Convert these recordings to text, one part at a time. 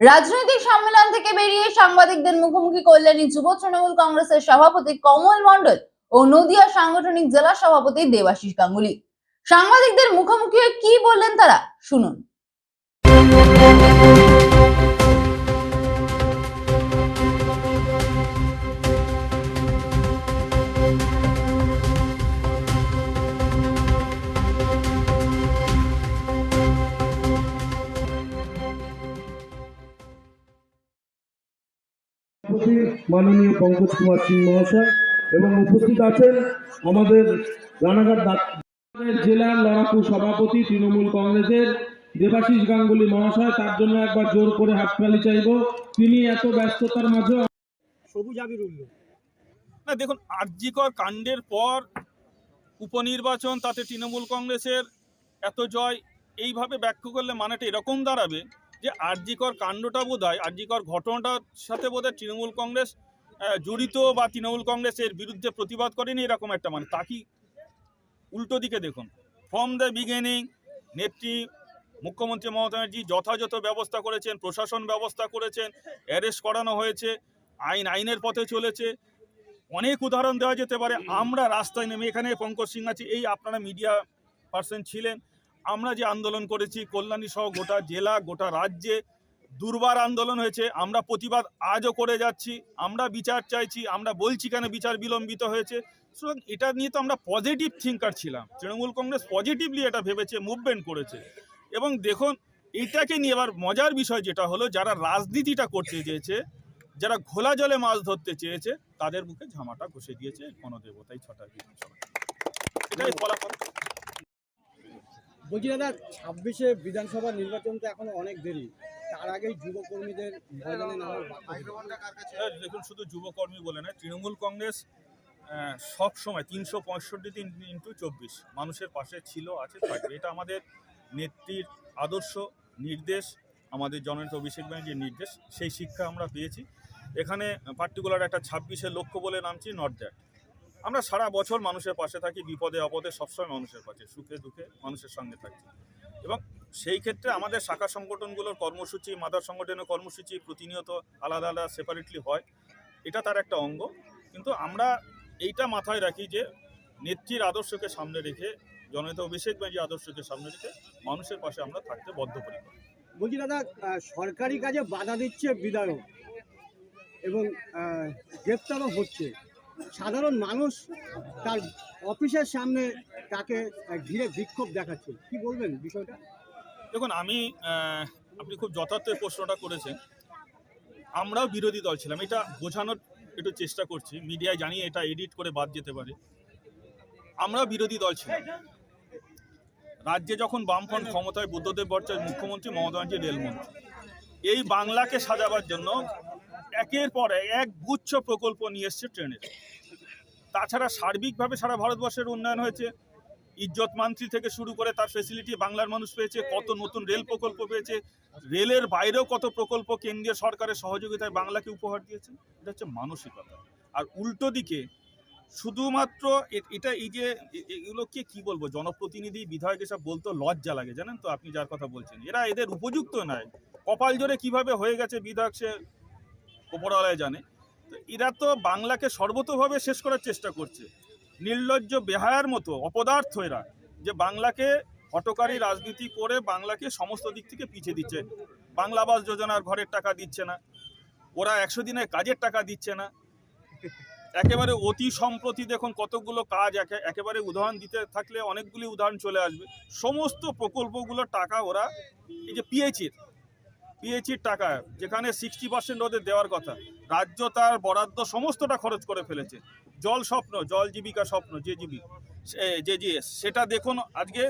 রাজনৈতিক সম্মেলন থেকে বেরিয়ে সাংবাদিকদের মুখোমুখি কল্যাণী যুব তৃণমূল কংগ্রেসের সভাপতি কমল মন্ডল ও নদিয়া সাংগঠনিক জেলা সভাপতি দেবাশিস গাঙ্গুলি। সাংবাদিকদের মুখোমুখি কি বললেন তারা? শুনুন। মাননীয় পঙ্কজ কুমার সিং মহাশয় এবং উপস্থিত আছেন আমাদের রানাঘাট জেলার লড়াকু সভাপতি তৃণমূল কংগ্রেসের দেবাশিস গাঙ্গুলি মহাশয়, তার জন্য একবার জোর করে হাত হাততালি চাইব। তিনি এত ব্যস্ততার মাঝে সবুজ আবির উঠল। না, দেখুন, আরজিকর কাণ্ডের পর উপনির্বাচন, তাতে তৃণমূল কংগ্রেসের এত জয়, এইভাবে ব্যাখ্যা করলে মানেটা এরকম দাঁড়াবে যে আরজিকর কাণ্ডটা বোধ হয় আরজিকর ঘটনাটার সাথে বোধ তৃণমূল কংগ্রেস জড়িত বা তৃণমূল কংগ্রেসের বিরুদ্ধে প্রতিবাদ করেনি এরকম একটা মানে। তা কি উল্টো দিকে দেখুন। ফ্রম দ্য বিগিনিং নেত্রী মুখ্যমন্ত্রী মমতা ব্যানার্জি যথাযথ ব্যবস্থা করেছেন, প্রশাসন ব্যবস্থা করেছেন অ্যারেস্ট করানো হয়েছে, আইন, আইনের পথে চলেছে। অনেক উদাহরণ দেওয়া যেতে পারে। আমরা রাস্তায় নেমে এখানে পঙ্কজ সিং আছে, এই আপনারা মিডিয়া পার্সন ছিলেন। আমরা যে আন্দোলন করেছি, কল্যাণী সহ গোটা জেলা, গোটা রাজ্যে দুর্বার আন্দোলন হয়েছে। আমরা প্রতিবাদ আজও করে যাচ্ছি। আমরা বিচার চাইছি, আমরা বলছি কেন বিচার বিলম্বিত হয়েছে। সুতরাং এটা নিয়ে তো আমরা পজিটিভ থিঙ্কার ছিলাম। তৃণমূল কংগ্রেস পজিটিভলি এটা ভেবেছে মুভমেন্ট করেছে। এবং দেখুন, এটাকে নিয়ে এবার মজার বিষয় যেটা হলো, যারা রাজনীতিটা করতে চেয়েছে, যারা ঘোলা জলে মাছ ধরতে চেয়েছে, তাদের মুখে ঝামাটা ঘষে দিয়েছে গণদেবতাই ছটা বিধানসভা। এটাই ফলাফল। বলছি দাদা, ছাব্বিশে বিধানসভা নির্বাচন তো এখনও অনেক দেরি। তার আগেই যুবকর্মীদের দেখুন, শুধু যুবকর্মী বলে না তৃণমূল কংগ্রেস সব সময় তিনশো পঁয়ষট্টি দিন ইন্টু চব্বিশ, মানুষের পাশে ছিল, আছে, থাকবে। এটা আমাদের নেত্রীর আদর্শ নির্দেশ, আমাদের জননেতা অভিষেক ব্যানার্জির নির্দেশ, সেই শিক্ষা আমরা পেয়েছি। এখানে পার্টিকুলার একটা ছাব্বিশের লক্ষ্য বলে নামছি নট দ্যাট আমরা সারা বছর মানুষের পাশে থাকি, বিপদে, আপদে, সবসময় মানুষের পাশে, সুখে, দুঃখে মানুষের সঙ্গে থাকি। এবং সেই ক্ষেত্রে আমাদের শাখা সংগঠনগুলোর কর্মসূচি, মাদার সংগঠনের কর্মসূচি প্রতিনিয়ত আলাদা আলাদা সেপারেটলি হয়। এটা তার একটা অঙ্গ। কিন্তু আমরা এইটা মাথায় রাখি যে, নেত্রীর আদর্শকে সামনে রেখে, জননেতা অভিষেক ব্যানার্জি আদর্শকে সামনে রেখে মানুষের পাশে আমরা থাকতে বদ্ধপরিকর। বলছি, দাদা সরকারি কাজে বাধা দিচ্ছে বিধায়ক এবং গ্রেপ্তারও হচ্ছে। সাধারণ মানুষ তার অফিসের সামনে তাকে ঘিরে বিক্ষোভ দেখাচ্ছে। কি বলবেন বিষয়টা? দেখুন, আমি আপনি খুব যথার্থ প্রশ্নটা করেছেন। আমরাও বিরোধী দল ছিলাম। এটা বোঝানোর একটু চেষ্টা করছি। মিডিয়ায় জানিয়ে এটা এডিট করে বাদ যেতে পারে। আমরাও বিরোধী দল ছিলাম। রাজ্যে যখন বামফ্রন্ট ক্ষমতায় বুদ্ধদেব ভট্টাচার্য, মুখ্যমন্ত্রী মমতা ব্যানার্জি, রেলমন্ত্রী। এই বাংলাকে সাজাবার জন্য একের পর এক গুচ্ছ প্রকল্প নিয়ে এসছে ট্রেনের তাছাড়া সার্বিকভাবে সারা ভারতবর্ষের উন্নয়ন হয়েছে। ইজ্জত মান্ত্রী থেকে শুরু করে তার ফেসিলিটি বাংলার মানুষ পেয়েছে, কত নতুন রেল প্রকল্প পেয়েছে, রেলের বাইরেও কত প্রকল্প কেন্দ্রীয় সরকারের সহযোগিতায় বাংলাকে উপহার দিয়েছে, এটা হচ্ছে মানসিকতা আর উল্টো দিকে, শুধুমাত্র এটা এই যে এগুলোকে কি বলব, জনপ্রতিনিধি, বিধায়ক এসব বলতে লজ্জা লাগে, জানেন তো? আপনি যার কথা বলছেন। এরা এদের উপযুক্ত নয়। কপাল জোরে কীভাবে হয়ে গেছে বিধায়ক সে ওপরওয়ালায় জানে। তো এরা তো বাংলাকে সর্বতোভাবে শেষ করার চেষ্টা করছে। নির্লজ্জ বেহায়ার মতো, অপদার্থ এরা, যে বাংলাকে হটকারী রাজনীতি করে বাংলাকে সমস্ত দিক থেকে পিছিয়ে দিচ্ছে। বাংলা আবাস যোজনার ঘরের টাকা দিচ্ছে না। ওরা একশো দিনের কাজের টাকা দিচ্ছে না। একেবারে অতি সম্প্রতি দেখুন কতগুলো কাজ একে, একেবারে উদাহরণ দিতে থাকলে অনেকগুলি উদাহরণ চলে আসবে। সমস্ত প্রকল্পগুলোর টাকা ওরা, এই যে পিএইচির পিএইচির টাকা যেখানে সিক্সটি পার্সেন্ট ওদের দেওয়ার কথা। রাজ্য তার বরাদ্দ সমস্তটা খরচ করে ফেলেছে। জল স্বপ্ন, জল জীবিকা স্বপ্ন, যে জীবি যে জিএস সেটা দেখুন আজকে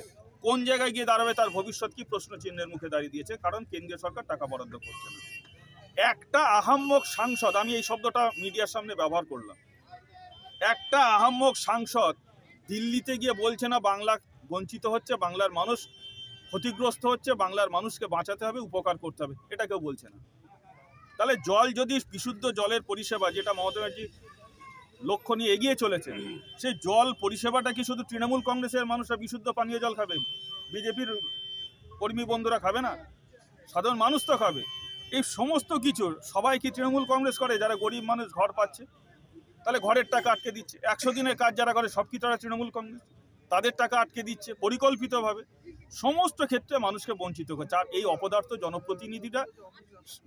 কোন জায়গায় গিয়ে দাঁড়াবে তার ভবিষ্যৎ কি প্রশ্ন চিহ্নের মুখে দাঁড়িয়ে দিয়েছে, কারণ কেন্দ্রীয় সরকার টাকা বরাদ্দ করছে না। একটা আহাম্মক সাংসদ, আমি এই শব্দটা মিডিয়ার সামনে ব্যবহার করলাম। একটা আহাম্মক সাংসদ দিল্লিতে গিয়ে বলছে না বাংলা বঞ্চিত হচ্ছে, বাংলার মানুষ ক্ষতিগ্রস্ত হচ্ছে, বাংলার মানুষকে বাঁচাতে হবে, উপকার করতে হবে, এটা কেউ বলছে না। তাহলে জল যদি বিশুদ্ধ জলের পরিষেবা, যেটা মমতা ব্যানার্জি লক্ষ্য নিয়ে এগিয়ে চলেছে সেই জল পরিষেবাটা কি শুধু তৃণমূল কংগ্রেসের মানুষরা বিশুদ্ধ পানীয় জল খাবে, বিজেপির কর্মী বন্ধুরা খাবে না? সাধারণ মানুষ তো খাবে। এই সমস্ত কিছুর সবাই কি তৃণমূল কংগ্রেস করে, যারা গরিব মানুষ ঘর পাচ্ছে? তাহলে ঘরের টাকা আটকে দিচ্ছে। একশো দিনের কাজ যারা করে, সব কি তারা তৃণমূল কংগ্রেস? তাদের টাকা আটকে দিচ্ছে, পরিকল্পিতভাবে। সমস্ত ক্ষেত্রে মানুষকে বঞ্চিত করছে। আর এই অপদার্থ জনপ্রতিনিধিরা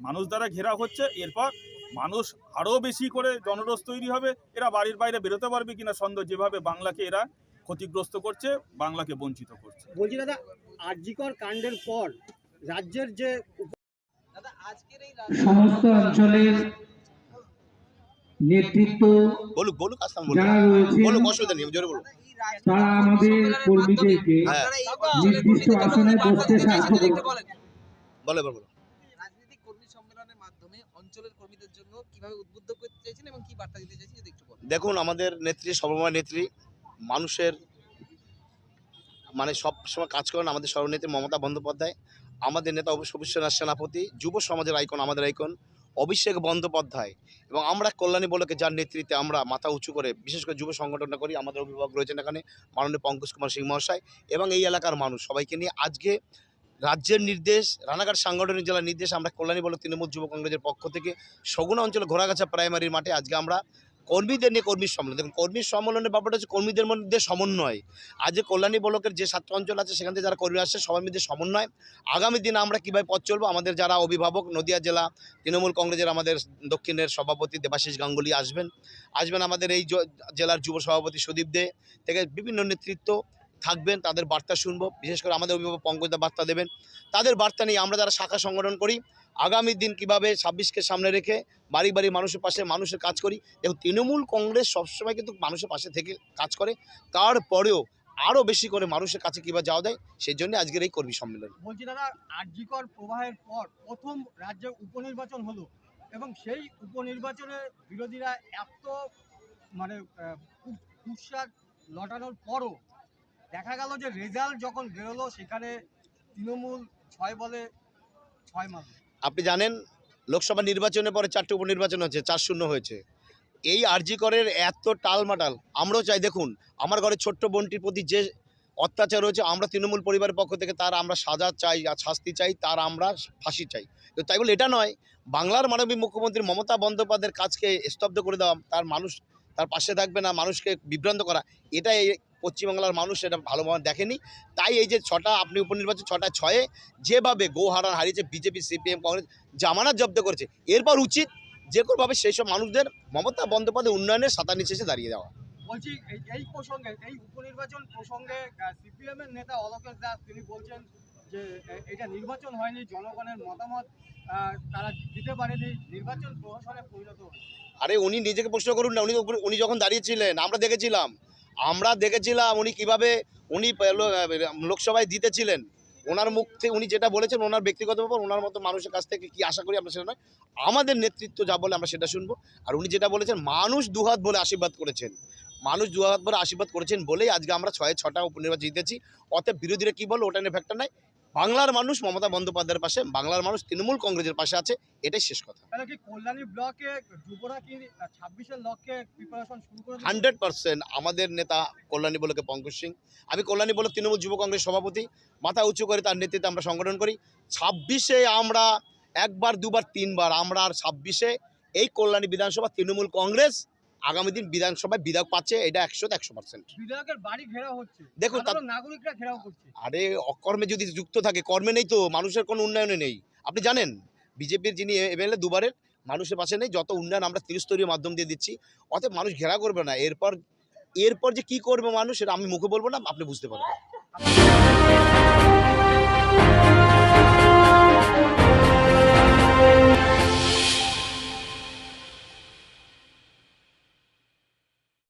মানুষ দ্বারা ঘেরা হচ্ছে এরপর মানুষ আরও বেশি করে জনরোষ তৈরি হবে। এরা বাড়ির বাইরে বেরোতে পারবে কিনা সন্দেহ যেভাবে বাংলাকে এরা ক্ষতিগ্রস্ত করছে বাংলাকে বঞ্চিত করছে। বলছি দাদা আরজিকর কাণ্ডের পর রাজ্যের যে সমস্ত অঞ্চলের নেতৃত্ব বলুক বলুক যারা রয়েছে বলুক অসুবিধা নেই তারা আমাদের কর্মীদেরকে হ্যাঁ। নির্দিষ্ট আসনে বসতে সাহায্য করবে বলো রাজনৈতিক কর্মী সম্মেলনের মাধ্যমে অঞ্চলের কর্মীদের জন্য কীভাবে উদ্বুদ্ধ করতে চাইছেন এবং কি বার্তা দিতে চাইছেন যদি একটু বলেন। দেখুন আমাদের নেত্রী সর্বময় নেত্রী মানুষের মানে সব সময় কাজ করেন আমাদের সর্বনেত্রী মমতা বন্দ্যোপাধ্যায় আমাদের নেতা অবশ্য অবিশ্বনাথ সেনাপতি যুব সমাজের আইকন আমাদের আইকন। অভিষেক বন্দ্যোপাধ্যায় এবং আমরা কল্যাণী বলকে যার নেতৃত্বে আমরা মাথা উঁচু করে বিশেষ করে যুব সংগঠনটা করি, আমাদের অভিভাবক রয়েছেন এখানে মাননীয় পঙ্কজ কুমার সিং মহাশয় এবং এই এলাকার মানুষ। সবাইকে নিয়ে আজকে রাজ্যের নির্দেশ, রানাঘাট সাংগঠনিক জেলার নির্দেশ আমরা কল্যাণী বলক তৃণমূল যুব কংগ্রেসের পক্ষ থেকে সগুনা অঞ্চলে ঘোড়াগাছা প্রাইমারির মাঠে আজকে আমরা কর্মীদের নিয়ে কর্মী সম্মেলন। দেখুন কর্মী সম্মেলনের ব্যাপারটা হচ্ছে কর্মীদের মধ্যে সমন্বয়। আজ যে কল্যাণী ব্লকের যে সাতটা অঞ্চল আছে, সেখান থেকে যারা কর্মী আসছে সবাই মধ্যে সমন্বয়। আগামী দিনে আমরা কীভাবে পথ চলবো? আমাদের যারা অভিভাবক, নদিয়া জেলা তৃণমূল কংগ্রেসের আমাদের দক্ষিণের সভাপতি দেবাশিস গাঙ্গুলি আসবেন। আসবেন আমাদের এই জেলার যুব সভাপতি সুদীপ দে থেকে বিভিন্ন নেতৃত্ব থাকবেন, তাদের বার্তা শুনব। বিশেষ করে আমাদের অভিভাবক পঙ্কজদা বার্তা দেবেন। তাদের বার্তা নিয়ে আমরা যারা শাখা সংগঠন করি, আগামী দিন কীভাবে ছাব্বিশকে সামনে রেখে বাড়ি বাড়ি মানুষের পাশে মানুষের কাজ করি, দেখুন, তৃণমূল কংগ্রেস সবসময় কিন্তু মানুষের পাশে থেকে কাজ করে। তারপরেও আরও বেশি করে মানুষের কাছে কীভাবে যাওয়া যায়, সেই জন্য আজকের এই কর্মী সম্মেলন। বলছি, দাদা, আরজিকর প্রবাহের পর প্রথম রাজ্যে উপনির্বাচন হলো এবং সেই উপনির্বাচনে বিরোধীরা এত মানে কুৎসা লটানোর পরও দেখা গেল যে রেজাল্ট যখন বেরোলো, সেখানে তৃণমূল ছয় বলে ছয় মারল। আপনি জানেন, লোকসভা নির্বাচনের পরে চারটে উপনির্বাচন হয়েছে, চার শূন্য হয়েছে। এই আরজি করের এত টালমাটাল, আমরাও চাই, দেখুন, আমার ঘরে ছোট্ট বোনটির প্রতি যে অত্যাচার হয়েছে আমরা তৃণমূল পরিবারের পক্ষ থেকে তার আমরা সাজা চাই, আর শাস্তি চাই, তার আমরা ফাঁসি চাই। তো তাই বলে এটা নয়, বাংলার মাননীয় মুখ্যমন্ত্রী মমতা বন্দ্যোপাধ্যায়ের কাজকে স্তব্ধ করে দেওয়া, তার মানুষ তার পাশে থাকবে না, মানুষকে বিভ্রান্ত করা এটা পশ্চিমবাংলার মানুষ এটা ভালোভাবে দেখেনি। তাই এই যে ছটা আপনি উপনির্বাচন ছটা ছয়ে যেভাবে গোহারান হারিয়েছে বিজেপি সিপিএম কংগ্রেস জামানত জব্দ করেছে এরপর উচিত যে কোনোভাবে সেই সব মানুষদের মমতা বন্দ্যোপাধ্যায় উন্নয়নের সাঁতার নিচে এসে দাঁড়িয়ে দেওয়া। বলছি এই এই প্রসঙ্গে এই উপনির্বাচন প্রসঙ্গে সিপিএম এর নেতা অলোকেশ দাস তিনি বলছেন যে এটা নির্বাচন হয়নি জনগণের মতামত তারা দিতে পারেনি নির্বাচন প্রহসনে পরিণত হয়েছে। আরে উনি নিজেকে প্রশ্ন করুন না উনি উনি যখন দাঁড়িয়েছিলেন আমরা দেখেছিলাম। আমরা দেখেছিলাম উনি কীভাবে উনি লোকসভায় দিতেছিলেন ওনার মুখ থেকে, উনি যেটা বলেছেন, ওনার ব্যক্তিগত ব্যাপার, ওনার মতো মানুষের কাছ থেকে কি আশা করি আমরা সেটা নয়, আমাদের নেতৃত্ব যা বলে আমরা সেটা শুনব। আর উনি যেটা বলেছেন, মানুষ দুহাত বলে আশীর্বাদ করেছেন। মানুষ দুহাত বলে আশীর্বাদ করেছেন বলেই আজকে আমরা ছয়, ছটা উপনির্বাচন জিতেছি। অতএব বিরোধীরা কী বলো ওটা নিয়ে ফ্যাক্টর নাই। বাংলার মানুষ মমতা বন্দ্যোপাধ্যায়ের পাশে বাংলার মানুষ তৃণমূল কংগ্রেসের পাশে আছে এটাই শেষ কথা? হান্ড্রেড পার্সেন্ট আমাদের নেতা কল্যাণী বলকে পঙ্কজ সিং। আমি কল্যাণী বলক তৃণমূল যুব কংগ্রেস সভাপতি মাথা উঁচু করে তার নেতৃত্বে আমরা সংগঠন করি। ছাব্বিশে আমরা একবার দুবার তিনবার আমরা আর ছাব্বিশে এই কল্যাণী বিধানসভা তৃণমূল কংগ্রেস আগামী দিন বিধানসভায় বিধায়ক পাচ্ছে এটা একশো একশো পার্সেন্ট বিধায়কের বাড়ি ঘেরাও হচ্ছে। দেখুন, তা- নাগরিকরা ঘেরাও করছে। আরে অকর্মে যদি যুক্ত থাকে কর্মে নেই তো মানুষের কোনো উন্নয়নে নেই। আপনি জানেন বিজেপির যিনি এমএলএ দুবারের মানুষের পাশে নেই যত উন্নয়ন আমরা ত্রিস্তরীয় মাধ্যম দিয়ে দিচ্ছি অতএব মানুষ ঘেরা করবে না। এরপর এরপর যে কি করবে মানুষ সেটা আমি মুখে বলব না আপনি বুঝতে পারবেন।